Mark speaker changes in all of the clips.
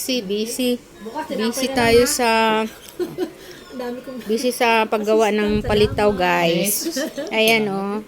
Speaker 1: Busy. Busy
Speaker 2: na
Speaker 1: tayo sa busy sa paggawa ng palitaw, guys. Ayan oh.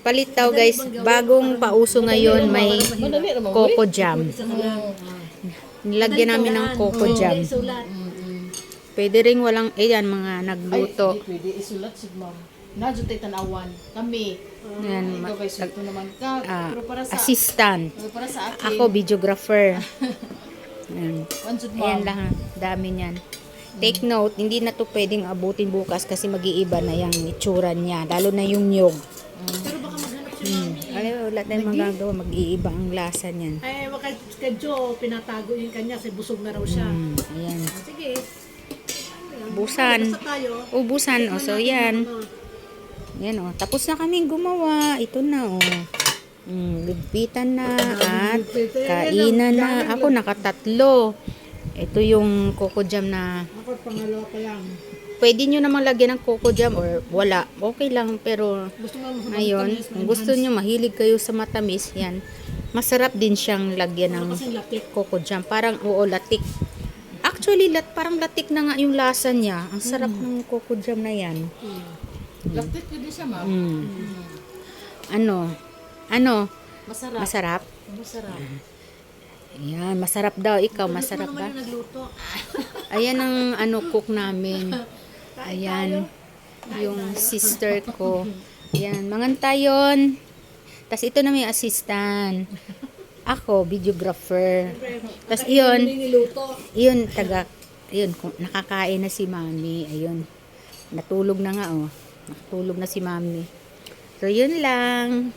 Speaker 1: Palitaw, guys. Bagong pauso ngayon, may coco jam. Nilagyan namin ng coco jam. Pwede ring walang, ayan, mga nagluto.
Speaker 3: Pwede isulat si ma'am. Tayo tanawan. Kami.
Speaker 1: Ayan,
Speaker 3: Ikaw guys, naman ka. pero para sa,
Speaker 1: assistant.
Speaker 3: pero para sa akin.
Speaker 1: Ako, videographer. Ayan.
Speaker 3: Should
Speaker 1: Ayan
Speaker 3: ma'am.
Speaker 1: lang, dami niyan. Take note, hindi na to pwedeng abutin bukas kasi mag-iiba na yung itsura niya. Lalo na yung nyog.
Speaker 2: Pero baka maghanap si
Speaker 1: Hmm. Ay, wala tayong magagawa. Mag-iiba ang lasa niyan.
Speaker 2: Ay, waka kay Joe, pinatago yung kanya kasi busog na raw siya.
Speaker 1: Hmm. Ayan.
Speaker 2: Ah, Sige.
Speaker 1: Busan.
Speaker 2: Basta tayo.
Speaker 1: Ubusan. O, so yan.
Speaker 2: Ano,
Speaker 1: Yan o. Tapos na kaming gumawa. Ito na o. Mm, ligpitan na at kainan na. Ako nakatatlo. Ito yung coco jam na
Speaker 2: Ako pangalawa pa lang.
Speaker 1: pwede nyo namang lagyan ng coco jam or wala. Okay lang pero
Speaker 2: Gusto mo
Speaker 1: kung gusto nyo mahilig kayo sa matamis, yan. Masarap din siyang lagyan ng coco jam. Parang oo, latik. Actually, lat, parang latik na nga yung lasa niya. Ang sarap ng coco jam na yan.
Speaker 3: Laktit ko din siya ma'am.
Speaker 1: Mm. Ano? Ano?
Speaker 3: Masarap.
Speaker 1: Masarap?
Speaker 3: Masarap.
Speaker 1: Ayan, masarap daw. Ikaw, masarap ba?
Speaker 2: Nagluto?
Speaker 1: Ayan ang ano cook namin. Ayan. Yung sister ko. Ayan, mangantayon. Tapos ito na may assistant. Ako, videographer. Tapos iyon, iyon, taga, iyon, kung nakakain na si mami. Ayun. Natulog na nga, oh. Natulog na si mami. So, yun lang.